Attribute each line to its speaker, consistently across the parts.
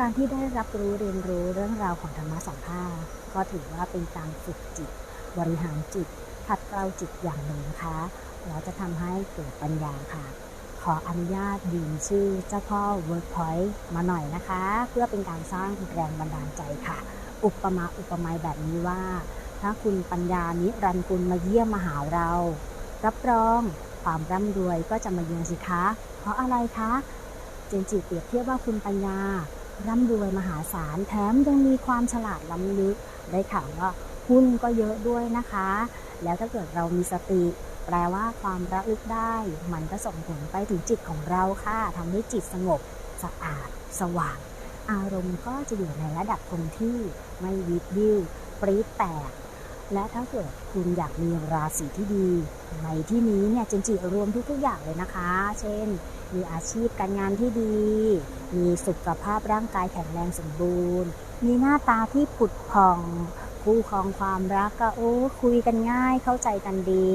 Speaker 1: การที่ได้รับรู้เรียนรู้เรื่องราวของธรรมะสัมภาษณ์ก็ถือว่าเป็นการฝึกจิต บริหารจิตขัดเกลาจิตอย่างหนึ่งนะคะแล้วจะทำให้เกิดปัญญาค่ะ ขออนุญาตยืมชื่อเจ้าพ่อ Workpoint มาหน่อยนะคะ เพื่อเป็นการสร้างแรงบันดาลใจค่ะ อุปมาอุปไมยแบบนี้ว่า ถ้าคุณปัญญานิรันดร์กุลมาเยี่ยมมาหาเรา รับรองความร่ำรวยก็จะมาเยือนสิคะ เพราะอะไรคะ เจนจิเปรียบเทียบว่าคุณปัญญา ร่ำรวยมหาศาลแถมยังมีความฉลาดล้ำลึก ได้ข่าวว่าหุ้นก็เยอะด้วยนะคะ แล้วถ้าเกิดเรามีสติ แปลว่าความระลึกได้ มันก็ส่งผลไปถึงจิตของเราค่ะทำให้จิตสงบสะอาด สว่าง อารมณ์ก็จะอยู่ในระดับคงที่ไม่วิบวิวปรี๊ดแตก และถ้าเกิดคุณอยากมีราศีที่ดี ในที่นี้เนี่ยเจนจิรวมทุกๆอย่างเลยนะคะ เช่น มีอาชีพการงานที่ดี มีสุขภาพร่างกายแข็งแรงสมบูรณ์ มีหน้าตาที่ผุดผ่องคู่ครองความรักก็โอ้คุยกันง่ายเข้าใจกันดี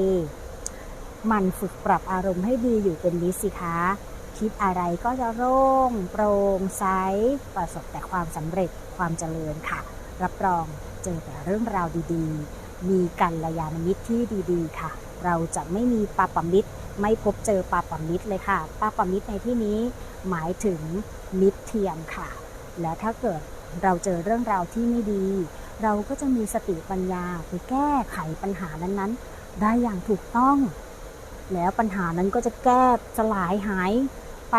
Speaker 1: มันฝึกปรับอารมณ์ให้ดีอยู่เป็นนิสิคะคิดอะไรก็จะโล่งโปร่งใสประสบแต่ความสำเร็จความเจริญค่ะ รับรองเจอแต่เรื่องราวดีๆ มีกัลยาณมิตรที่ดีๆ ค่ะ เราจะไม่มีปาปมิตร ไม่พบเจอปาปมิตรเลยค่ะปาปมิตรในที่นี้หมายถึงมิตรเทียมค่ะ และถ้าเกิดเราเจอเรื่องราวที่ไม่ดี เราก็จะมีสติปัญญาไปแก้ไขปัญหานั้นๆ ได้อย่างถูกต้อง แล้วปัญหานั้นก็จะแก้สลายหายไป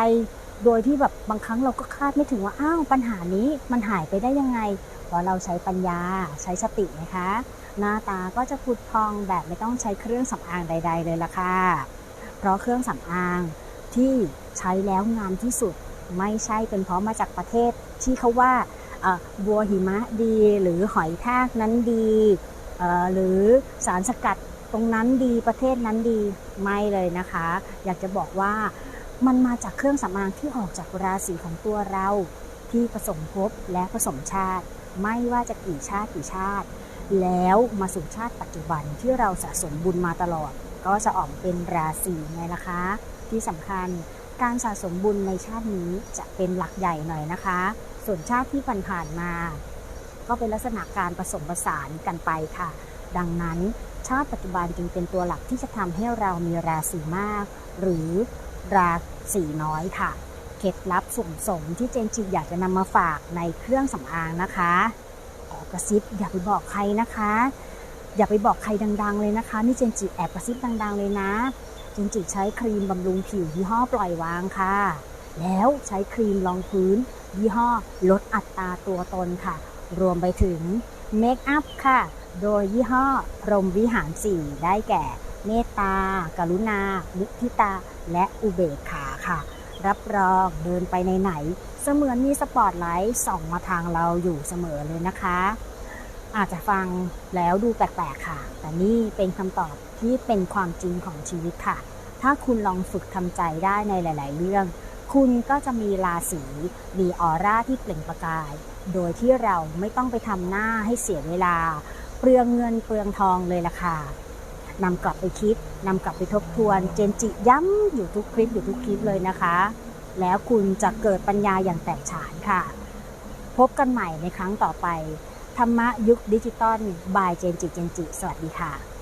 Speaker 1: โดยที่แบบบางครั้งเราก็คาดไม่ถึงว่าอ้าวปัญหานี้มันหายไปได้ยังไง เพราะเราใช้ปัญญาใช้สตินะคะ หน้าตาก็จะผุดพองแบบไม่ต้องใช้เครื่องสำอางใด ๆ เลยล่ะค่ะ เพราะเครื่องสำอางที่ใช้แล้วงามที่สุดไม่ใช่เป็นเพราะมาจากประเทศที่เขาว่าบัวหิมะดีหรือหอยทากนั้นดีหรือสารสกัดตรงนั้นดีประเทศนั้นดีไม่เลยนะคะ อยากจะบอกว่ามันมาจากเครื่องสำอางที่ออกจากราศีของตัวเราที่ผสมภพและผสมชาติ ไม่ว่าจะกี่ชาติกี่ชาติ แล้วมาสู่ชาติปัจจุบันที่เราสะสมบุญมาตลอด ก็จะออกเป็นราศีไงล่ะคะ ที่สำคัญการสะสมบุญในชาตินี้จะเป็นหลักใหญ่หน่อยนะคะ ส่วนชาติที่ผ่านๆมา ก็เป็นลักษณะการผสมผสานกันไปค่ะ ดังนั้นชาติปัจจุบันจึงเป็นตัวหลักที่จะทำให้เรามีราศีมาก หรือราศีน้อยค่ะ เคล็ดลับสุ่มสมที่เจนจิอยากจะนำมาฝากในเครื่องสำอางนะคะ กระซิบอย่าไปบอกใครนะคะ อย่าไปบอกใครดัง ๆ เลยนะคะนี่เจนจิแอบกระซิบดัง ๆ เลยนะ เจนจิใช้ครีมบำรุงผิวยี่ห้อปล่อยวางค่ะ แล้วใช้ครีมรองพื้น ยี่ห้อลดอัตราตัวตนค่ะ รวมไปถึงเมคอัพค่ะ โดยยี่ห้อพรมวิหาร4ได้แก่ เมตตา กรุณา มุทิตา และอุเบกขาค่ะ รับรองเดินไปในไหนๆเสมือนมีสปอตไลท์ส่องมาทางเราอยู่เสมอเลยนะคะ อาจจะฟังแล้วดูแปลกๆค่ะ แต่นี่เป็นคำตอบที่เป็นความจริงของชีวิตค่ะ ถ้าคุณลองฝึกทำใจได้ในหลาย ๆ เรื่อง คุณก็จะมีราศีมีออร่าที่เปล่งประกาย โดยที่เราไม่ต้องไปทำหน้าให้เสียเวลา เปลืองเงินเปลืองทองเลยล่ะค่ะ นำกลับไปคิดนำกลับไปทบทวน เจนจิย้ำอยู่ทุกคลิปอยู่ทุกคลิปเลยนะคะ แล้วคุณจะเกิดปัญญาอย่างแตกฉานค่ะ พบกันใหม่ในครั้งต่อไป ธรรมะยุคดิจิตอลบายเจนจิเจนจิ สวัสดีค่ะ